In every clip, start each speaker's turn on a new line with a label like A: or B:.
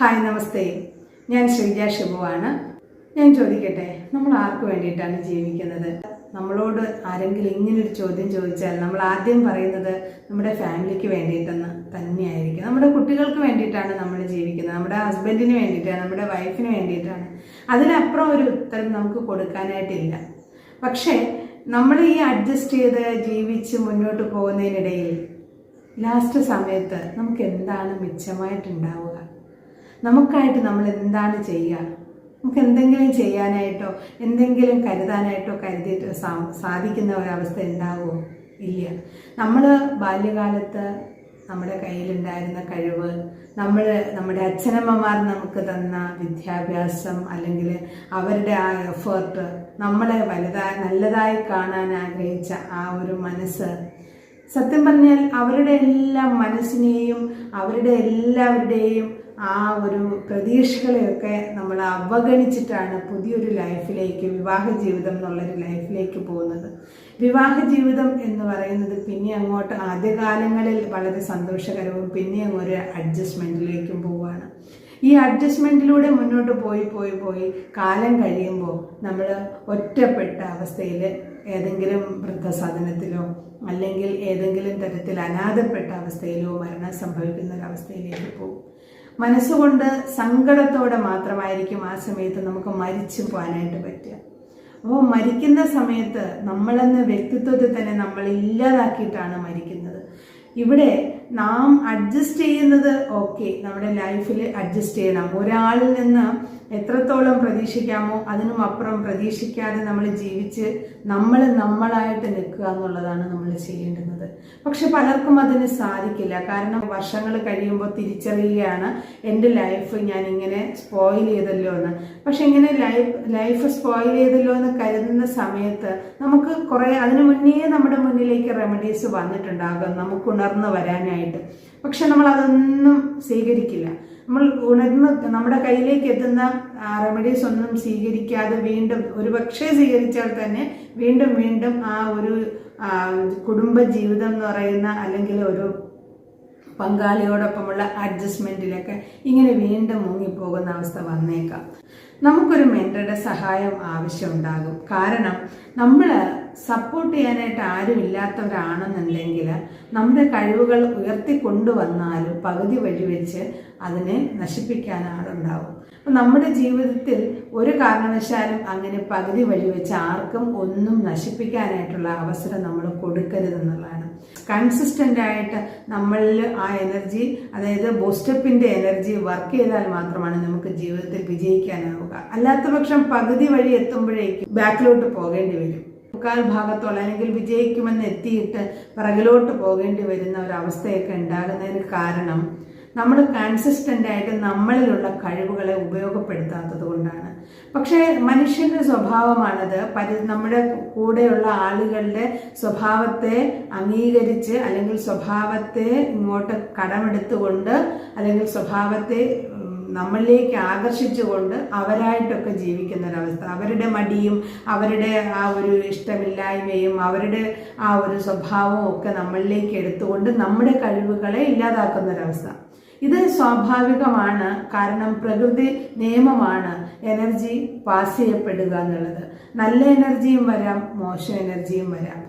A: Hi നമസ്തേ. ഞാൻ ശ്രീജ ഷിബുവാണ്. ഞാൻ ചോദിക്കട്ടെ നമ്മൾ ആർക്ക് വേണ്ടിയിട്ടാണ് ജീവിക്കുന്നത്? നമ്മളോട് ആരെങ്കിലും ഇങ്ങനൊരു ചോദ്യം ചോദിച്ചാൽ നമ്മൾ ആദ്യം പറയുന്നത് നമ്മുടെ ഫാമിലിക്ക് വേണ്ടിയിട്ടെന്ന് തന്നെയായിരിക്കും. നമ്മുടെ കുട്ടികൾക്ക് വേണ്ടിയിട്ടാണ് നമ്മൾ ജീവിക്കുന്നത്. നമ്മുടെ ഹസ്ബൻഡിന് വേണ്ടിയിട്ടാണ് നമ്മുടെ വൈഫിന് വേണ്ടിയിട്ടാണ്. അതിനപ്പുറം ഒരു ഉത്തരം നമുക്ക് കൊടുക്കാനായിട്ടില്ല. പക്ഷേ നമ്മൾ ഈ അഡ്ജസ്റ്റ് ചെയ്ത് ജീവിച്ച് മുന്നോട്ട് പോകുന്നതിനിടയിൽ ലാസ്റ്റ് സമയത്ത് നമുക്ക് എന്താണ് മിച്ചമായിട്ടുണ്ടാവുക? നമുക്കായിട്ട് നമ്മൾ എന്താണ് ചെയ്യുക? നമുക്ക് എന്തെങ്കിലും ചെയ്യാനായിട്ടോ എന്തെങ്കിലും കരുതാനായിട്ടോ കരുതിയിട്ട് സാധിക്കുന്ന ഒരവസ്ഥ ഉണ്ടാവുമോ? ഇല്ല. നമ്മൾ ബാല്യകാലത്ത് നമ്മുടെ കയ്യിലുണ്ടായിരുന്ന കഴിവ് നമ്മൾ നമ്മുടെ അച്ഛനമ്മമാർ നമുക്ക് തന്ന വിദ്യാഭ്യാസം അല്ലെങ്കിൽ അവരുടെ ആ എഫേർട്ട് നമ്മളെ വലുതായി നല്ലതായി കാണാൻ ആഗ്രഹിച്ച ആ ഒരു മനസ്സ് സത്യം പറഞ്ഞാൽ അവരുടെ എല്ലാ മനസ്സിനെയും അവരുടെ എല്ലാവരുടെയും ആ ഒരു പ്രതീക്ഷകളെയൊക്കെ നമ്മൾ അവഗണിച്ചിട്ടാണ് പുതിയൊരു ലൈഫിലേക്ക് വിവാഹ ജീവിതം എന്നുള്ളൊരു ലൈഫിലേക്ക് പോകുന്നത്. വിവാഹ ജീവിതം എന്ന് പറയുന്നത് പിന്നെ അങ്ങോട്ട് ആദ്യകാലങ്ങളിൽ വളരെ സന്തോഷകരവും പിന്നെ ഒരു അഡ്ജസ്റ്റ്മെന്റിലേക്കും പോവുകയാണ്. ഈ അഡ്ജസ്റ്റ്മെന്റിലൂടെ മുന്നോട്ട് പോയി പോയി പോയി കാലം കഴിയുമ്പോൾ നമ്മൾ ഒറ്റപ്പെട്ട അവസ്ഥയിൽ ഏതെങ്കിലും വൃദ്ധസാധനത്തിലോ അല്ലെങ്കിൽ ഏതെങ്കിലും തരത്തിൽ അനാഥപ്പെട്ട അവസ്ഥയിലോ മരണം സംഭവിക്കുന്ന ഒരു അവസ്ഥയിലേക്ക് പോകും. മനസ്സുകൊണ്ട് സങ്കടത്തോടെ മാത്രമായിരിക്കും ആ സമയത്ത് നമുക്ക് മരിച്ചു പോകാനായിട്ട് പറ്റുക. അപ്പോൾ മരിക്കുന്ന സമയത്ത് നമ്മളെന്ന വ്യക്തിത്വത്തെ തന്നെ നമ്മൾ ഇല്ലാതാക്കിയിട്ടാണ് മരിക്കുന്നത്. ഇവിടെ നാം അഡ്ജസ്റ്റ് ചെയ്യുന്നത് ഓക്കെ നമ്മുടെ ലൈഫിൽ അഡ്ജസ്റ്റ് ചെയ്യണം. ഒരാളിൽ നിന്ന് എത്രത്തോളം പ്രതീക്ഷിക്കാമോ അതിനും അപ്പുറം പ്രതീക്ഷിക്കാതെ നമ്മൾ ജീവിച്ച് നമ്മൾ നമ്മളായിട്ട് നിൽക്കുക എന്നുള്ളതാണ് നമ്മൾ ചെയ്യേണ്ടുന്നത്. പക്ഷെ പലർക്കും അതിന് സാധിക്കില്ല. കാരണം വർഷങ്ങൾ കഴിയുമ്പോൾ തിരിച്ചറിയുകയാണ് എന്റെ ലൈഫ് ഞാൻ ഇങ്ങനെ സ്പോയിൽ ചെയ്തല്ലോ എന്ന്. പക്ഷെ ഇങ്ങനെ ലൈഫ് ലൈഫ് സ്പോയിൽ ചെയ്തല്ലോ എന്ന് കരുതുന്ന സമയത്ത് നമുക്ക് കുറേ അതിനു മുന്നേ നമ്മുടെ മുന്നിലേക്ക് റെമഡീസ് വന്നിട്ടുണ്ടാകും നമുക്ക് ഉണർന്നു വരാനായിട്ട്. പക്ഷെ നമ്മൾ അതൊന്നും സ്വീകരിക്കില്ല. നമ്മൾ ഉണർന്ന് നമ്മുടെ കയ്യിലേക്ക് എത്തുന്ന റെമഡീസ് ഒന്നും സ്വീകരിക്കാതെ വീണ്ടും ഒരു പക്ഷേ സ്വീകരിച്ചാൽ തന്നെ വീണ്ടും വീണ്ടും ആ ഒരു കുടുംബ ജീവിതം എന്ന് പറയുന്ന അല്ലെങ്കിൽ ഒരു പങ്കാളിയോടൊപ്പമുള്ള അഡ്ജസ്റ്റ്മെന്റിലൊക്കെ ഇങ്ങനെ വീണ്ടും മുങ്ങിപ്പോകുന്ന അവസ്ഥ വന്നേക്കാം. നമുക്കൊരു മെന്ററുടെ സഹായം ആവശ്യമുണ്ടാകും. കാരണം നമ്മൾ സപ്പോർട്ട് ചെയ്യാനായിട്ട് ആരും ഇല്ലാത്തവരാണെന്നുണ്ടെങ്കിൽ നമ്മുടെ കഴിവുകൾ ഉയർത്തിക്കൊണ്ടുവന്നാലും പകുതി വഴി വെച്ച് അതിനെ നശിപ്പിക്കാൻ ആളുണ്ടാവും. അപ്പം നമ്മുടെ ജീവിതത്തിൽ ഒരു കാരണവശാലും അങ്ങനെ പകുതി വഴി വെച്ച് ആർക്കും ഒന്നും നശിപ്പിക്കാനായിട്ടുള്ള അവസരം നമ്മൾ കൊടുക്കരുതെന്നുള്ളതാണ്. കൺസിസ്റ്റന്റ് ആയിട്ട് നമ്മളിൽ ആ എനർജി അതായത് ബൂസ്റ്റപ്പിന്റെ എനർജി വർക്ക് ചെയ്താൽ മാത്രമാണ് നമുക്ക് ജീവിതത്തിൽ വിജയിക്കാനാവുക. അല്ലാത്ത പക്ഷം പകുതി വഴി എത്തുമ്പോഴേക്കും ബാക്കിലോട്ട് പോകേണ്ടി വരും. മുക്കാൽ ഭാഗത്തോളം അല്ലെങ്കിൽ വിജയിക്കുമെന്ന് എത്തിയിട്ട് പിറകിലോട്ട് പോകേണ്ടി വരുന്ന ഒരവസ്ഥയൊക്കെ ഉണ്ടാകുന്നതിന് കാരണം നമ്മൾ കൺസിസ്റ്റന്റ് ആയിട്ട് നമ്മളിലുള്ള കഴിവുകളെ ഉപയോഗപ്പെടുത്താത്തത് കൊണ്ടാണ്. പക്ഷേ മനുഷ്യന്റെ സ്വഭാവമാണത് പരി നമ്മുടെ കൂടെയുള്ള ആളുകളുടെ സ്വഭാവത്തെ അംഗീകരിച്ച് അല്ലെങ്കിൽ സ്വഭാവത്തെ ഇങ്ങോട്ട് കടമെടുത്തുകൊണ്ട് അല്ലെങ്കിൽ സ്വഭാവത്തെ നമ്മളിലേക്ക് ആകർഷിച്ചുകൊണ്ട് അവരായിട്ടൊക്കെ ജീവിക്കുന്ന ഒരവസ്ഥ അവരുടെ മടിയും അവരുടെ ആ ഒരു ഇഷ്ടമില്ലായ്മയും അവരുടെ ആ ഒരു സ്വഭാവവും ഒക്കെ നമ്മളിലേക്ക് എടുത്തുകൊണ്ട് നമ്മുടെ കഴിവുകളെ ഇല്ലാതാക്കുന്ന ഒരവസ്ഥ ഇത് സ്വാഭാവികമാണ്. കാരണം പ്രകൃതി നിയമമാണ് എനർജി പാസ് ചെയ്യപ്പെടുക എന്നുള്ളത്. നല്ല എനർജിയും വരാം മോശം എനർജിയും വരാം.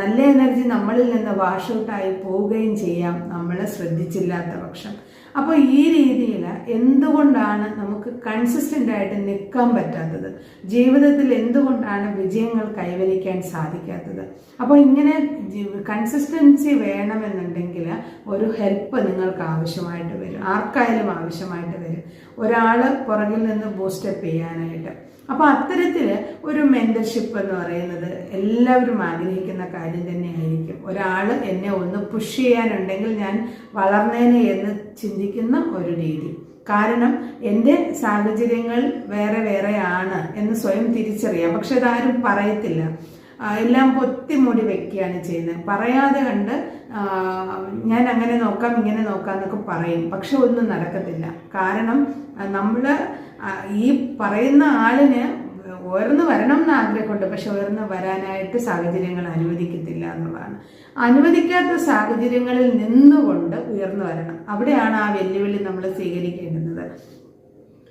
A: നല്ല എനർജി നമ്മളിൽ നിന്ന് വാഷ് ഔട്ടായി പോവുകയും ചെയ്യാം. നമ്മൾ ശ്രദ്ധിച്ചില്ലാത്ത പക്ഷം. അപ്പോൾ ഈ രീതിയിൽ എന്തുകൊണ്ടാണ് നമുക്ക് കൺസിസ്റ്റന്റ് ആയിട്ട് നിൽക്കാൻ പറ്റാത്തത്? ജീവിതത്തിൽ എന്തുകൊണ്ടാണ് വിജയങ്ങൾ കൈവരിക്കാൻ സാധിക്കാത്തത്? അപ്പോൾ ഇങ്ങനെ കൺസിസ്റ്റൻസി വേണമെന്നുണ്ടെങ്കിൽ ഒരു ഹെൽപ്പ് നിങ്ങൾക്ക് ആവശ്യമായിട്ട് വരും. ആർക്കായാലും ആവശ്യമായിട്ട് വരും. ഒരാൾ പുറകിൽ നിന്ന് ബൂസ്റ്റപ്പ് ചെയ്യാനായിട്ട്. അപ്പോൾ അത്തരത്തിൽ ഒരു മെന്റർഷിപ്പ് എന്ന് പറയുന്നത് എല്ലാവരും ആഗ്രഹിക്കുന്ന കാര്യം തന്നെയായിരിക്കും. ഒരാൾ എന്നെ ഒന്ന് പുഷ് ചെയ്യാനുണ്ടെങ്കിൽ ഞാൻ വളർന്നേനെ എന്ന് ചിന്തിക്കുന്ന ഒരു രീതി. കാരണം എന്റെ സാഹചര്യങ്ങൾ വേറെ വേറെയാണ് എന്ന് സ്വയം തിരിച്ചറിയാം. പക്ഷെ അതാരും പറയത്തില്ല. എല്ലാം പൊത്തിമൂടി വെക്കുകയാണ് ചെയ്യുന്നത്. പറയാതെ കണ്ട് ഞാൻ അങ്ങനെ നോക്കാം ഇങ്ങനെ നോക്കാം എന്നൊക്കെ പറയും. പക്ഷെ ഒന്നും നടക്കത്തില്ല. കാരണം നമ്മൾ ഈ പറയുന്ന ആളിന് ഉയർന്നു വരണം എന്ന് ആഗ്രഹമുണ്ട്. പക്ഷെ ഉയർന്നു വരാനായിട്ട് സാഹചര്യങ്ങൾ അനുവദിക്കത്തില്ല എന്നുള്ളതാണ്. അനുവദിക്കാത്ത സാഹചര്യങ്ങളിൽ നിന്നുകൊണ്ട് ഉയർന്നു വരണം. അവിടെയാണ് ആ വെല്ലുവിളി നമ്മൾ സ്വീകരിക്കേണ്ടുന്നത്.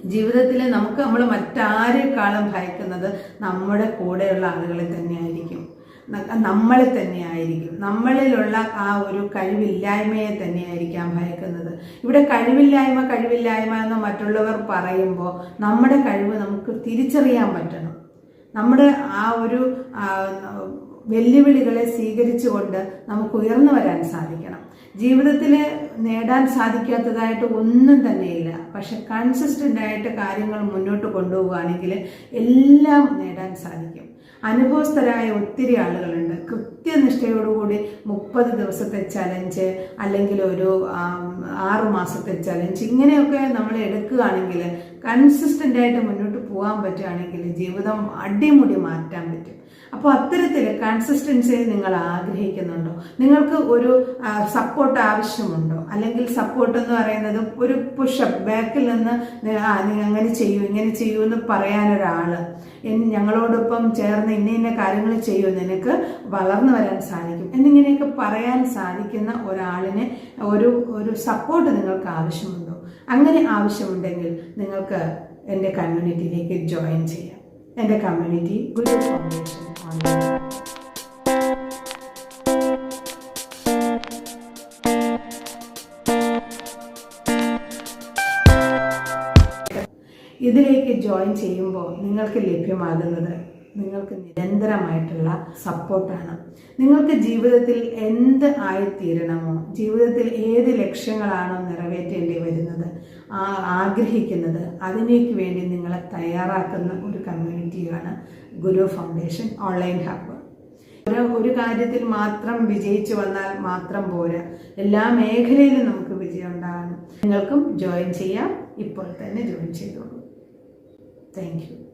A: ജീവിതത്തിൽ നമുക്ക് നമ്മൾ മറ്റാരെക്കാളും ഭയക്കുന്നത് നമ്മുടെ കൂടെയുള്ള ആളുകളെ തന്നെയായിരിക്കും. നമ്മളെ തന്നെയായിരിക്കും. നമ്മളിലുള്ള ആ ഒരു കഴിവില്ലായ്മയെ തന്നെയായിരിക്കാം ഭയക്കുന്നത്. ഇവിടെ കഴിവില്ലായ്മ കഴിവില്ലായ്മ എന്ന് മറ്റുള്ളവർ പറയുമ്പോൾ നമ്മുടെ കഴിവ് നമുക്ക് തിരിച്ചറിയാൻ പറ്റണം. നമ്മുടെ ആ ഒരു വെല്ലുവിളികളെ സ്വീകരിച്ചുകൊണ്ട് നമുക്ക് ഉയർന്നു വരാൻ സാധിക്കണം. ജീവിതത്തിൽ നേടാൻ സാധിക്കാത്തതായിട്ട് ഒന്നും തന്നെയില്ല. പക്ഷെ കൺസിസ്റ്റന്റ് ആയിട്ട് കാര്യങ്ങൾ മുന്നോട്ട് കൊണ്ടുപോവുകയാണെങ്കിൽ എല്ലാം നേടാൻ സാധിക്കും. അനുഭവസ്ഥരായ ഒത്തിരി ആളുകളുണ്ട്. കൃത്യനിഷ്ഠയോടുകൂടി മുപ്പത് ദിവസത്തെ ചലഞ്ച് അല്ലെങ്കിൽ ഒരു ആറു മാസത്തെ ചലഞ്ച് ഇങ്ങനെയൊക്കെ നമ്മൾ എടുക്കുകയാണെങ്കിൽ കൺസിസ്റ്റന്റ് ആയിട്ട് മുന്നോട്ട് പോകാൻ പറ്റുകയാണെങ്കിൽ ജീവിതം അടിമുടി മാറ്റാൻ പറ്റും. അപ്പോൾ അത്തരത്തിൽ കൺസിസ്റ്റൻസി നിങ്ങൾ ആഗ്രഹിക്കുന്നുണ്ടോ? നിങ്ങൾക്ക് ഒരു സപ്പോർട്ട് ആവശ്യമുണ്ടോ? അല്ലെങ്കിൽ സപ്പോർട്ട് എന്ന് പറയുന്നത് ഒരു പുഷപ്പ് ബാക്കിൽ നിന്ന് അങ്ങനെ ചെയ്യൂ ഇങ്ങനെ ചെയ്യൂ എന്ന് പറയാനൊരാൾ ഞങ്ങളോടൊപ്പം ചേർന്ന് ഇന്ന ഇന്ന കാര്യങ്ങൾ ചെയ്യൂ നിനക്ക് വളർന്നു വരാൻ സാധിക്കും എന്നിങ്ങനെയൊക്കെ പറയാൻ സാധിക്കുന്ന ഒരാളിനെ ഒരു ഒരു സപ്പോർട്ട് നിങ്ങൾക്ക് ആവശ്യമുണ്ടോ? അങ്ങനെ ആവശ്യമുണ്ടെങ്കിൽ നിങ്ങൾക്ക് എന്റെ കമ്മ്യൂണിറ്റിയിലേക്ക് ജോയിൻ ചെയ്യാം. എന്റെ കമ്മ്യൂണിറ്റി ഗുരു ഫൗണ്ടേഷൻ ഓൺലൈൻ ഇതിലേക്ക് ജോയിൻ ചെയ്യുമ്പോൾ നിങ്ങൾക്ക് ലഭ്യമാകുന്നത് നിങ്ങൾക്ക് നിരന്തരമായിട്ടുള്ള സപ്പോർട്ടാണ്. നിങ്ങൾക്ക് ജീവിതത്തിൽ എന്ത് ആയിത്തീരണമോ ജീവിതത്തിൽ ഏത് ലക്ഷ്യങ്ങളാണോ നിറവേറ്റേണ്ടി വരുന്നത് ആ ആഗ്രഹിക്കുന്നത് അതിനേക്ക് വേണ്ടി നിങ്ങളെ തയ്യാറാക്കുന്ന ഒരു കമ്മ്യൂണിറ്റിയാണ് ഗുരു ഫൗണ്ടേഷൻ ഓൺലൈൻ ഹബ്ബ് ഒരു ഒരു കാര്യത്തിൽ മാത്രം വിജയിച്ചു വന്നാൽ മാത്രം പോരാ. എല്ലാ മേഖലയിലും നമുക്ക് വിജയം ഉണ്ടാകണം. നിങ്ങൾക്കും ജോയിൻ ചെയ്യാം. ഇപ്പോൾ തന്നെ ജോയിൻ ചെയ്തോളൂ. താങ്ക്